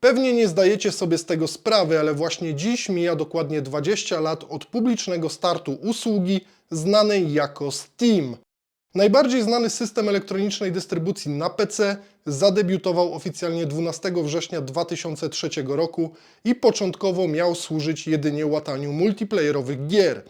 Pewnie nie zdajecie sobie z tego sprawy, ale właśnie dziś mija dokładnie 20 lat od publicznego startu usługi znanej jako Steam. Najbardziej znany system elektronicznej dystrybucji na PC zadebiutował oficjalnie 12 września 2003 roku i początkowo miał służyć jedynie łataniu multiplayerowych gier.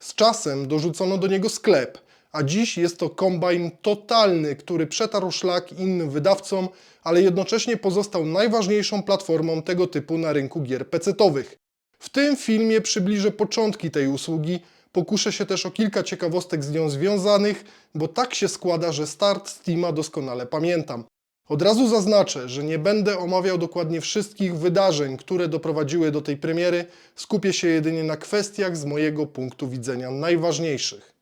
Z czasem dorzucono do niego sklep, a dziś jest to kombajn totalny, który przetarł szlak innym wydawcom, ale jednocześnie pozostał najważniejszą platformą tego typu na rynku gier PC-towych. W tym filmie przybliżę początki tej usługi, pokuszę się też o kilka ciekawostek z nią związanych, bo tak się składa, że start Steama doskonale pamiętam. Od razu zaznaczę, że nie będę omawiał dokładnie wszystkich wydarzeń, które doprowadziły do tej premiery, skupię się jedynie na kwestiach z mojego punktu widzenia najważniejszych.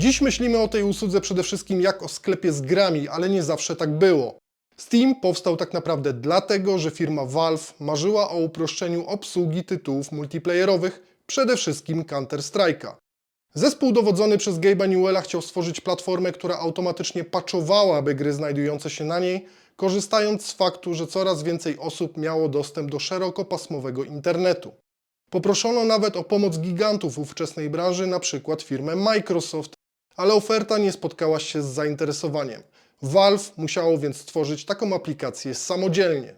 Dziś myślimy o tej usłudze przede wszystkim jak o sklepie z grami, ale nie zawsze tak było. Steam powstał tak naprawdę dlatego, że firma Valve marzyła o uproszczeniu obsługi tytułów multiplayerowych, przede wszystkim Counter-Strike'a. Zespół dowodzony przez Gabe'a Newella chciał stworzyć platformę, która automatycznie patchowałaby gry znajdujące się na niej, korzystając z faktu, że coraz więcej osób miało dostęp do szerokopasmowego internetu. Poproszono nawet o pomoc gigantów ówczesnej branży, np. firmę Microsoft, ale oferta nie spotkała się z zainteresowaniem. Valve musiało więc stworzyć taką aplikację samodzielnie.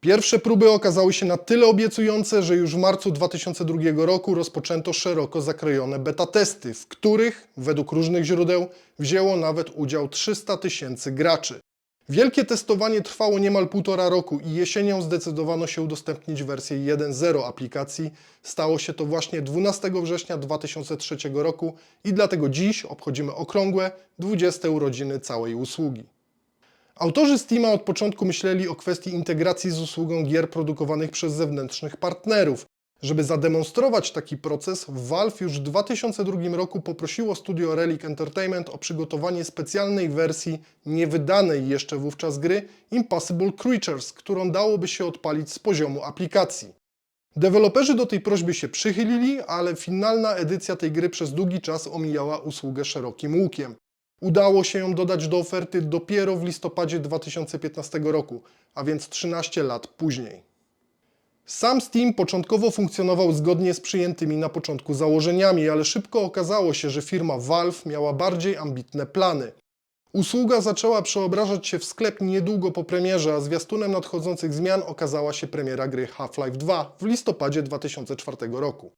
Pierwsze próby okazały się na tyle obiecujące, że już w marcu 2002 roku rozpoczęto szeroko zakrojone beta testy, w których, według różnych źródeł, wzięło nawet udział 300 tysięcy graczy. Wielkie testowanie trwało niemal półtora roku i jesienią zdecydowano się udostępnić wersję 1.0 aplikacji. Stało się to właśnie 12 września 2003 roku i dlatego dziś obchodzimy okrągłe 20 urodziny całej usługi. Autorzy Steama od początku myśleli o kwestii integracji z usługą gier produkowanych przez zewnętrznych partnerów. Żeby zademonstrować taki proces, Valve już w 2002 roku poprosiło studio Relic Entertainment o przygotowanie specjalnej wersji niewydanej jeszcze wówczas gry Impossible Creatures, którą dałoby się odpalić z poziomu aplikacji. Deweloperzy do tej prośby się przychylili, ale finalna edycja tej gry przez długi czas omijała usługę szerokim łukiem. Udało się ją dodać do oferty dopiero w listopadzie 2015 roku, a więc 13 lat później. Sam Steam początkowo funkcjonował zgodnie z przyjętymi na początku założeniami, ale szybko okazało się, że firma Valve miała bardziej ambitne plany. Usługa zaczęła przeobrażać się w sklep niedługo po premierze, a zwiastunem nadchodzących zmian okazała się premiera gry Half-Life 2 w listopadzie 2004 roku.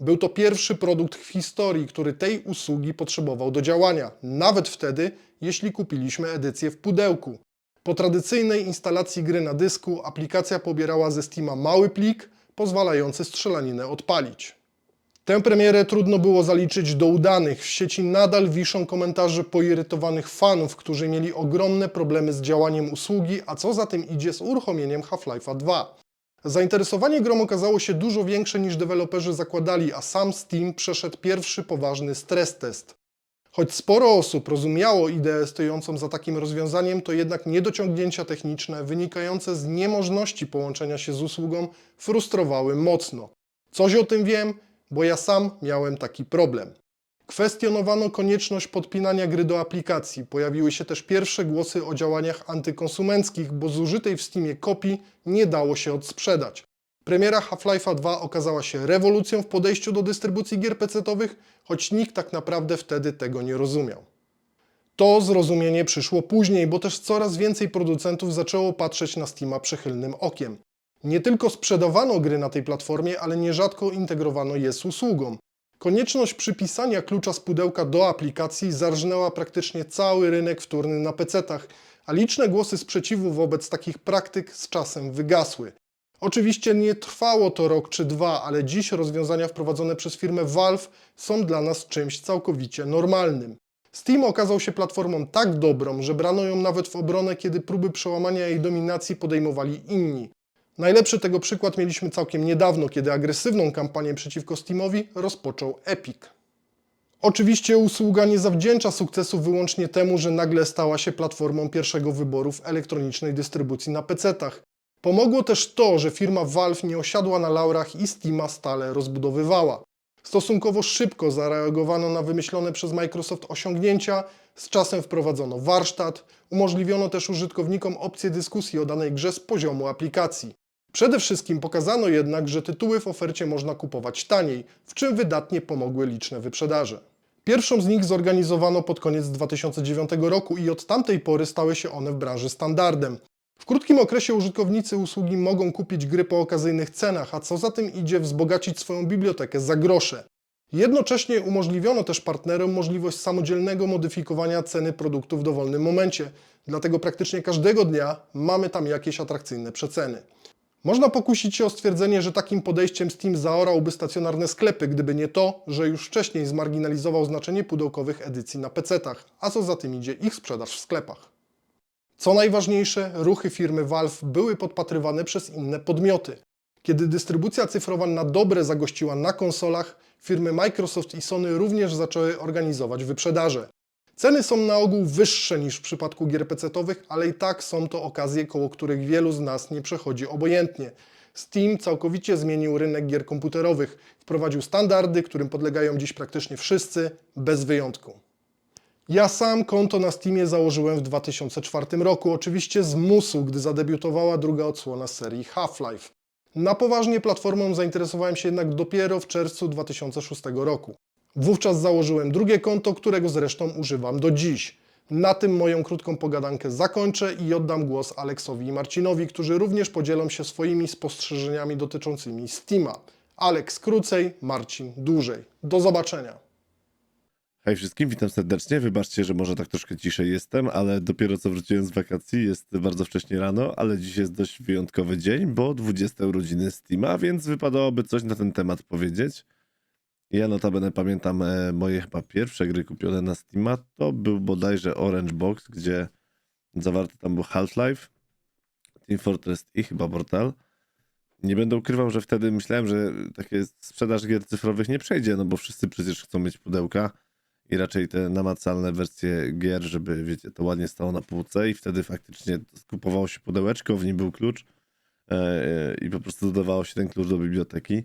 Był to pierwszy produkt w historii, który tej usługi potrzebował do działania, nawet wtedy, jeśli kupiliśmy edycję w pudełku. Po tradycyjnej instalacji gry na dysku aplikacja pobierała ze Steama mały plik, pozwalający strzelaninę odpalić. Tę premierę trudno było zaliczyć do udanych. W sieci nadal wiszą komentarze poirytowanych fanów, którzy mieli ogromne problemy z działaniem usługi, a co za tym idzie z uruchomieniem Half-Life'a 2. Zainteresowanie grą okazało się dużo większe niż deweloperzy zakładali, a sam Steam przeszedł pierwszy poważny stres test. Choć sporo osób rozumiało ideę stojącą za takim rozwiązaniem, to jednak niedociągnięcia techniczne wynikające z niemożności połączenia się z usługą frustrowały mocno. Coś o tym wiem, bo ja sam miałem taki problem. Kwestionowano konieczność podpinania gry do aplikacji. Pojawiły się też pierwsze głosy o działaniach antykonsumenckich, bo zużytej w Steamie kopii nie dało się odsprzedać. Premiera Half-Life'a 2 okazała się rewolucją w podejściu do dystrybucji gier PC-owych, choć nikt tak naprawdę wtedy tego nie rozumiał. To zrozumienie przyszło później, bo też coraz więcej producentów zaczęło patrzeć na Steama przychylnym okiem. Nie tylko sprzedawano gry na tej platformie, ale nierzadko integrowano je z usługą. Konieczność przypisania klucza z pudełka do aplikacji zarżnęła praktycznie cały rynek wtórny na PC-tach, a liczne głosy sprzeciwu wobec takich praktyk z czasem wygasły. Oczywiście nie trwało to rok czy dwa, ale dziś rozwiązania wprowadzone przez firmę Valve są dla nas czymś całkowicie normalnym. Steam okazał się platformą tak dobrą, że brano ją nawet w obronę, kiedy próby przełamania jej dominacji podejmowali inni. Najlepszy tego przykład mieliśmy całkiem niedawno, kiedy agresywną kampanię przeciwko Steamowi rozpoczął Epic. Oczywiście usługa nie zawdzięcza sukcesu wyłącznie temu, że nagle stała się platformą pierwszego wyboru w elektronicznej dystrybucji na PC-tach. Pomogło też to, że firma Valve nie osiadła na laurach i Steama stale rozbudowywała. Stosunkowo szybko zareagowano na wymyślone przez Microsoft osiągnięcia, z czasem wprowadzono warsztat, umożliwiono też użytkownikom opcję dyskusji o danej grze z poziomu aplikacji. Przede wszystkim pokazano jednak, że tytuły w ofercie można kupować taniej, w czym wydatnie pomogły liczne wyprzedaże. Pierwszą z nich zorganizowano pod koniec 2009 roku i od tamtej pory stały się one w branży standardem. W krótkim okresie użytkownicy usługi mogą kupić gry po okazyjnych cenach, a co za tym idzie wzbogacić swoją bibliotekę za grosze. Jednocześnie umożliwiono też partnerom możliwość samodzielnego modyfikowania ceny produktów w dowolnym momencie, dlatego praktycznie każdego dnia mamy tam jakieś atrakcyjne przeceny. Można pokusić się o stwierdzenie, że takim podejściem Steam zaorałby stacjonarne sklepy, gdyby nie to, że już wcześniej zmarginalizował znaczenie pudełkowych edycji na PC-tach, a co za tym idzie ich sprzedaż w sklepach. Co najważniejsze, ruchy firmy Valve były podpatrywane przez inne podmioty. Kiedy dystrybucja cyfrowa na dobre zagościła na konsolach, firmy Microsoft i Sony również zaczęły organizować wyprzedaże. Ceny są na ogół wyższe niż w przypadku gier PC-towych, ale i tak są to okazje, koło których wielu z nas nie przechodzi obojętnie. Steam całkowicie zmienił rynek gier komputerowych, wprowadził standardy, którym podlegają dziś praktycznie wszyscy, bez wyjątku. Ja sam konto na Steamie założyłem w 2004 roku, oczywiście z musu, gdy zadebiutowała druga odsłona serii Half-Life. Na poważnie platformą zainteresowałem się jednak dopiero w czerwcu 2006 roku. Wówczas założyłem drugie konto, którego zresztą używam do dziś. Na tym moją krótką pogadankę zakończę i oddam głos Aleksowi i Marcinowi, którzy również podzielą się swoimi spostrzeżeniami dotyczącymi Steama. Aleks krócej, Marcin dłużej. Do zobaczenia. Hej wszystkim, witam serdecznie. Wybaczcie, że może tak troszkę ciszej jestem, ale dopiero co wróciłem z wakacji, jest bardzo wcześnie rano, ale dziś jest dość wyjątkowy dzień, bo 20 urodziny Steama, więc wypadałoby coś na ten temat powiedzieć. Ja notabene pamiętam e, moje chyba pierwsze gry kupione na Steama, to był bodajże Orange Box, gdzie zawarty tam był Half-Life, Team Fortress i chyba Portal. Nie będę ukrywał, że wtedy myślałem, że takie sprzedaż gier cyfrowych nie przejdzie, no bo wszyscy przecież chcą mieć pudełka i raczej te namacalne wersje gier, żeby wiecie, to ładnie stało na półce i wtedy faktycznie kupowało się pudełeczko, w nim był klucz e, i po prostu dodawało się ten klucz do biblioteki.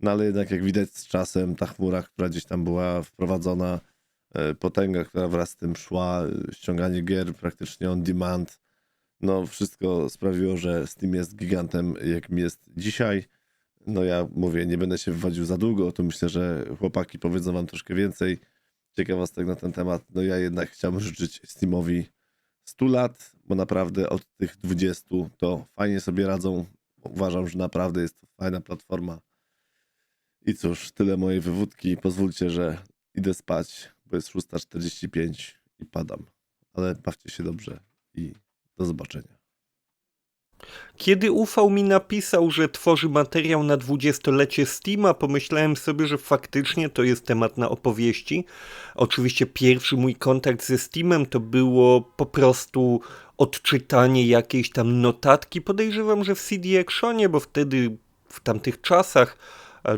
No ale jednak jak widać z czasem ta chmura, która gdzieś tam była wprowadzona, e, potęga, która wraz z tym szła, e, ściąganie gier praktycznie on demand, no wszystko sprawiło, że Steam jest gigantem, jakim jest dzisiaj. No ja mówię, nie będę się wywodził za długo, to myślę, że chłopaki powiedzą wam troszkę więcej ciekawostek na ten temat. No ja jednak chciałbym życzyć Steamowi 100 lat, bo naprawdę od tych 20 to fajnie sobie radzą. Uważam, że naprawdę jest to fajna platforma. I cóż, tyle mojej wywódki. Pozwólcie, że idę spać, bo jest 6.45 i padam. Ale bawcie się dobrze i do zobaczenia. Kiedy ufał mi napisał, że tworzy materiał na dwudziestolecie Steama, pomyślałem sobie, że faktycznie to jest temat na opowieści. Oczywiście pierwszy mój kontakt ze Steamem to było po prostu odczytanie jakiejś tam notatki. Podejrzewam, że w CD Actionie, bo wtedy w tamtych czasach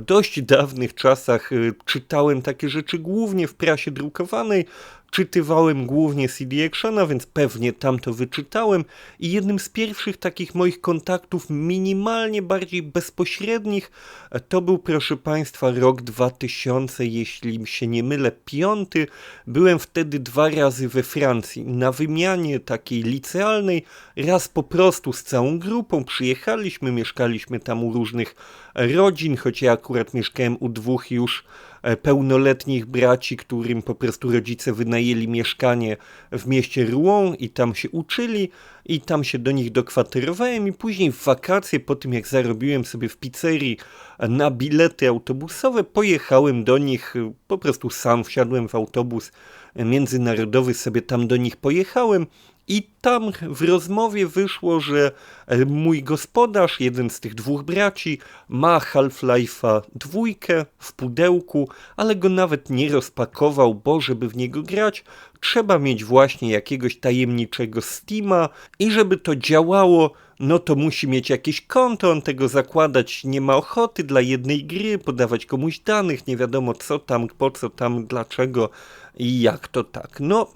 dość dawnych czasach y, czytałem takie rzeczy głównie w prasie drukowanej, czytywałem głównie CD Actiona, więc pewnie tam to wyczytałem i jednym z pierwszych takich moich kontaktów minimalnie bardziej bezpośrednich e, to był proszę Państwa rok 2000, jeśli się nie mylę, piąty. Byłem wtedy dwa razy we Francji na wymianie takiej licealnej, raz po prostu z całą grupą przyjechaliśmy, mieszkaliśmy tam u różnych rodzin, choć ja akurat mieszkałem u dwóch już E, pełnoletnich braci, którym po prostu rodzice wynajęli mieszkanie w mieście Rouen i tam się uczyli i tam się do nich dokwaterowałem i później w wakacje, po tym jak zarobiłem sobie w pizzerii na bilety autobusowe, pojechałem do nich, po prostu sam wsiadłem w autobus międzynarodowy, sobie tam do nich pojechałem i tam w rozmowie wyszło, że e, mój gospodarz, jeden z tych dwóch braci, ma Half-Life'a dwójkę w pudełku, ale go nawet nie rozpakował, bo żeby w niego grać, trzeba mieć właśnie jakiegoś tajemniczego Steama i żeby to działało, no to musi mieć jakieś konto, on tego zakładać nie ma ochoty dla jednej gry, podawać komuś danych, nie wiadomo co tam, po co tam, dlaczego i jak to tak. No,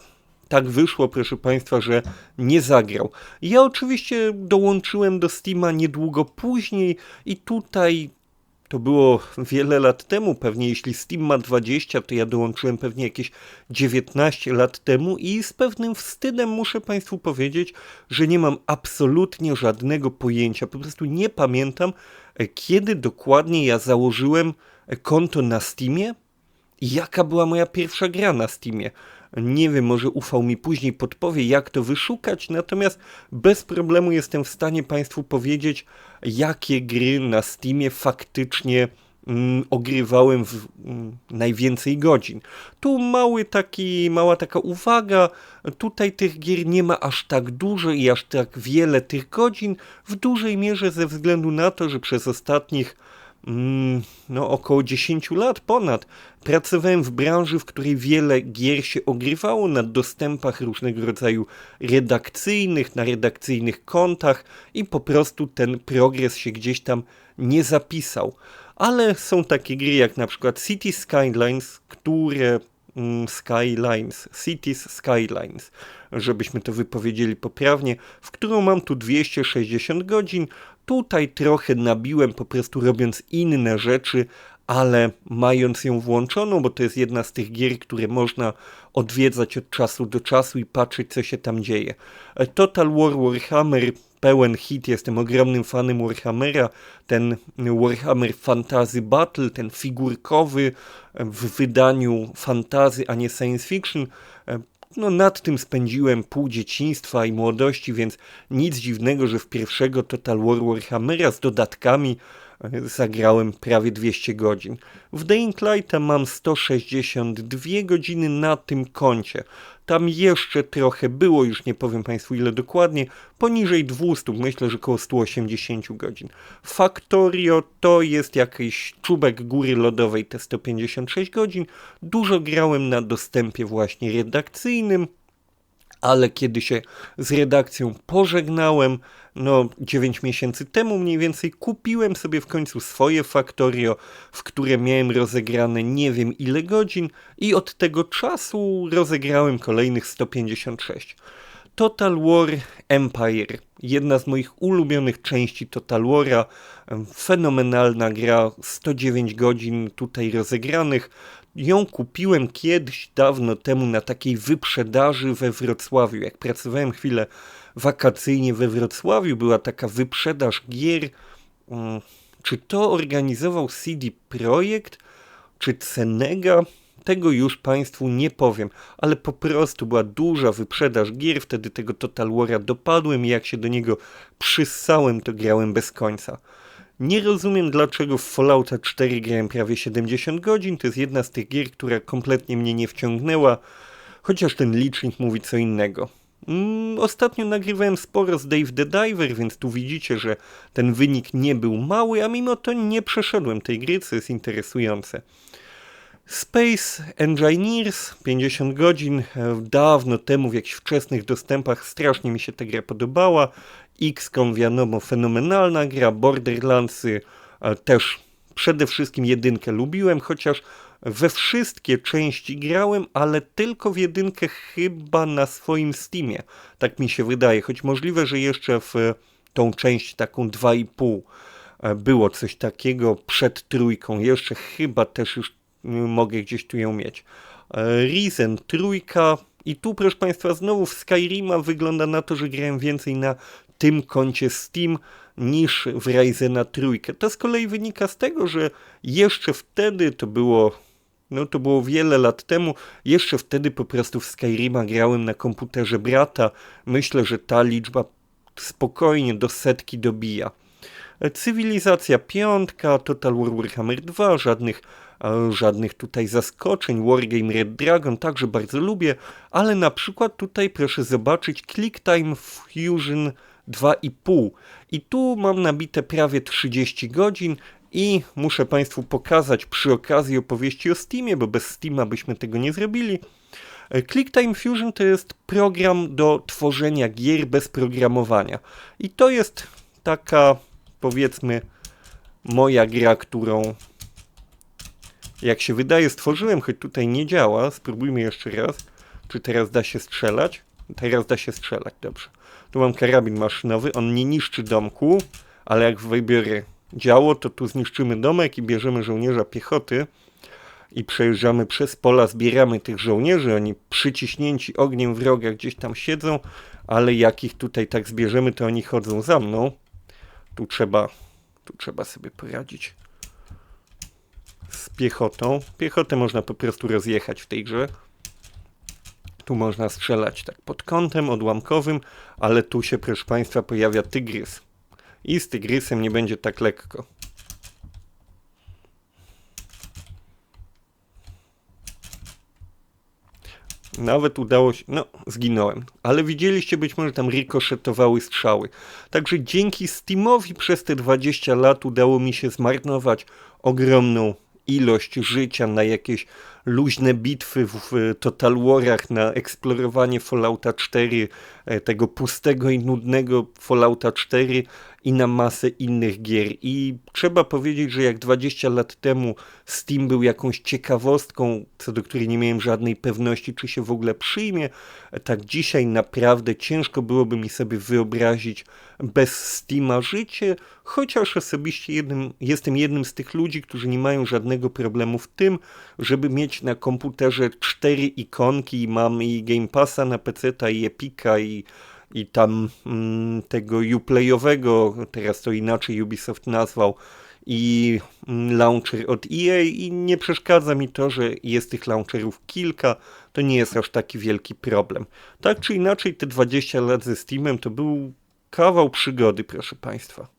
tak wyszło, proszę Państwa, że nie zagrał. Ja oczywiście dołączyłem do Steama niedługo później i tutaj to było wiele lat temu, pewnie jeśli Steam ma 20, to ja dołączyłem pewnie jakieś 19 lat temu i z pewnym wstydem muszę Państwu powiedzieć, że nie mam absolutnie żadnego pojęcia, po prostu nie pamiętam, kiedy dokładnie ja założyłem konto na Steamie i jaka była moja pierwsza gra na Steamie. Nie wiem, może ufał mi później podpowie, jak to wyszukać, natomiast bez problemu jestem w stanie Państwu powiedzieć, jakie gry na Steamie faktycznie mm, ogrywałem w mm, najwięcej godzin. Tu mały taki, mała taka uwaga, tutaj tych gier nie ma aż tak dużo i aż tak wiele tych godzin, w dużej mierze ze względu na to, że przez ostatnich no, około 10 lat ponad pracowałem w branży, w której wiele gier się ogrywało na dostępach różnego rodzaju redakcyjnych, na redakcyjnych kontach i po prostu ten progres się gdzieś tam nie zapisał. Ale są takie gry jak na przykład City Skylines, które mm, Skylines, Cities Skylines, żebyśmy to wypowiedzieli poprawnie, w którą mam tu 260 godzin. Tutaj trochę nabiłem po prostu robiąc inne rzeczy, ale mając ją włączoną, bo to jest jedna z tych gier, które można odwiedzać od czasu do czasu i patrzeć, co się tam dzieje. Total War Warhammer pełen hit, jestem ogromnym fanem Warhammera. Ten Warhammer Fantasy Battle, ten figurkowy w wydaniu fantazy, a nie science fiction. No, nad tym spędziłem pół dzieciństwa i młodości, więc nic dziwnego, że w pierwszego Total War Warhammera z dodatkami zagrałem prawie 200 godzin. W Dying Lighta mam 162 godziny na tym koncie. Tam jeszcze trochę było, już nie powiem Państwu ile dokładnie, poniżej 200, myślę, że około 180 godzin. Factorio to jest jakiś czubek góry lodowej, te 156 godzin. Dużo grałem na dostępie właśnie redakcyjnym, ale kiedy się z redakcją pożegnałem, no 9 miesięcy temu mniej więcej, kupiłem sobie w końcu swoje Factorio, w które miałem rozegrane nie wiem ile godzin i od tego czasu rozegrałem kolejnych 156. Total War Empire, jedna z moich ulubionych części Total War'a, fenomenalna gra, 109 godzin tutaj rozegranych. Ją kupiłem kiedyś, dawno temu, na takiej wyprzedaży we Wrocławiu. Jak pracowałem chwilę wakacyjnie we Wrocławiu, była taka wyprzedaż gier. Mm, Czy to organizował CD Projekt, czy Cenega? Tego już Państwu nie powiem, ale po prostu była duża wyprzedaż gier, wtedy tego Total War'a dopadłem i jak się do niego przyssałem, to grałem bez końca. Nie rozumiem dlaczego w Fallouta 4 grałem prawie 70 godzin, to jest jedna z tych gier, która kompletnie mnie nie wciągnęła, chociaż ten licznik mówi co innego. Mm, ostatnio nagrywałem sporo z Dave the Diver, więc tu widzicie, że ten wynik nie był mały, a mimo to nie przeszedłem tej gry, co jest interesujące. Space Engineers 50 godzin dawno temu w jakichś wczesnych dostępach strasznie mi się ta gra podobała. XCOM wiadomo fenomenalna gra, Borderlandsy e, też przede wszystkim jedynkę lubiłem, chociaż we wszystkie części grałem, ale tylko w jedynkę chyba na swoim Steamie. Tak mi się wydaje, choć możliwe, że jeszcze w e, tą część taką 2,5 e, było coś takiego przed trójką. Jeszcze chyba też już mogę gdzieś tu ją mieć. E, Risen trójka i tu proszę Państwa znowu w Skyrima wygląda na to, że grałem więcej na tym koncie Steam niż w Ryzena trójkę. To z kolei wynika z tego, że jeszcze wtedy to było no to było wiele lat temu. Jeszcze wtedy po prostu w Skyrima grałem na komputerze brata. Myślę, że ta liczba spokojnie do setki dobija. E, Cywilizacja piątka, Total War Warhammer 2, żadnych, żadnych tutaj zaskoczeń. Wargame Red Dragon także bardzo lubię, ale na przykład tutaj proszę zobaczyć Click Time Fusion 2,5 i tu mam nabite prawie 30 godzin i muszę Państwu pokazać przy okazji opowieści o Steamie, bo bez Steama byśmy tego nie zrobili. E, QuickTime Fusion to jest program do tworzenia gier bez programowania. I to jest taka, powiedzmy, moja gra, którą jak się wydaje stworzyłem, choć tutaj nie działa. Spróbujmy jeszcze raz. Czy teraz da się strzelać? Teraz da się strzelać, dobrze. Tu mam karabin maszynowy, on nie niszczy domku, ale jak wybiorę działo, to tu zniszczymy domek i bierzemy żołnierza piechoty i przejeżdżamy przez pola, zbieramy tych żołnierzy, oni przyciśnięci ogniem wroga gdzieś tam siedzą, ale jak ich tutaj tak zbierzemy, to oni chodzą za mną. Tu trzeba, tu trzeba sobie poradzić z piechotą. Piechotę można po prostu rozjechać w tej grze. Tu można strzelać tak pod kątem odłamkowym, ale tu się, proszę Państwa, pojawia tygrys. I z tygrysem nie będzie tak lekko. Nawet udało się. No, zginąłem. Ale widzieliście być może tam rikoszetowały strzały. Także dzięki Steamowi przez te 20 lat udało mi się zmarnować ogromną ilość życia na jakieś luźne bitwy w, w Total Warach, na eksplorowanie Fallouta 4, e, tego pustego i nudnego Fallouta 4 i na masę innych gier. I trzeba powiedzieć, że jak 20 lat temu Steam był jakąś ciekawostką, co do której nie miałem żadnej pewności, czy się w ogóle przyjmie, tak dzisiaj naprawdę ciężko byłoby mi sobie wyobrazić bez Steama życie, chociaż osobiście jednym, jestem jednym z tych ludzi, którzy nie mają żadnego problemu w tym, żeby mieć na komputerze cztery ikonki mam i Game Passa na PC, i Epica i i tam mm, tego Uplayowego, teraz to inaczej Ubisoft nazwał, i mm, launcher od EA i nie przeszkadza mi to, że jest tych launcherów kilka, to nie jest aż taki wielki problem. Tak czy inaczej te 20 lat ze Steamem to był kawał przygody, proszę Państwa.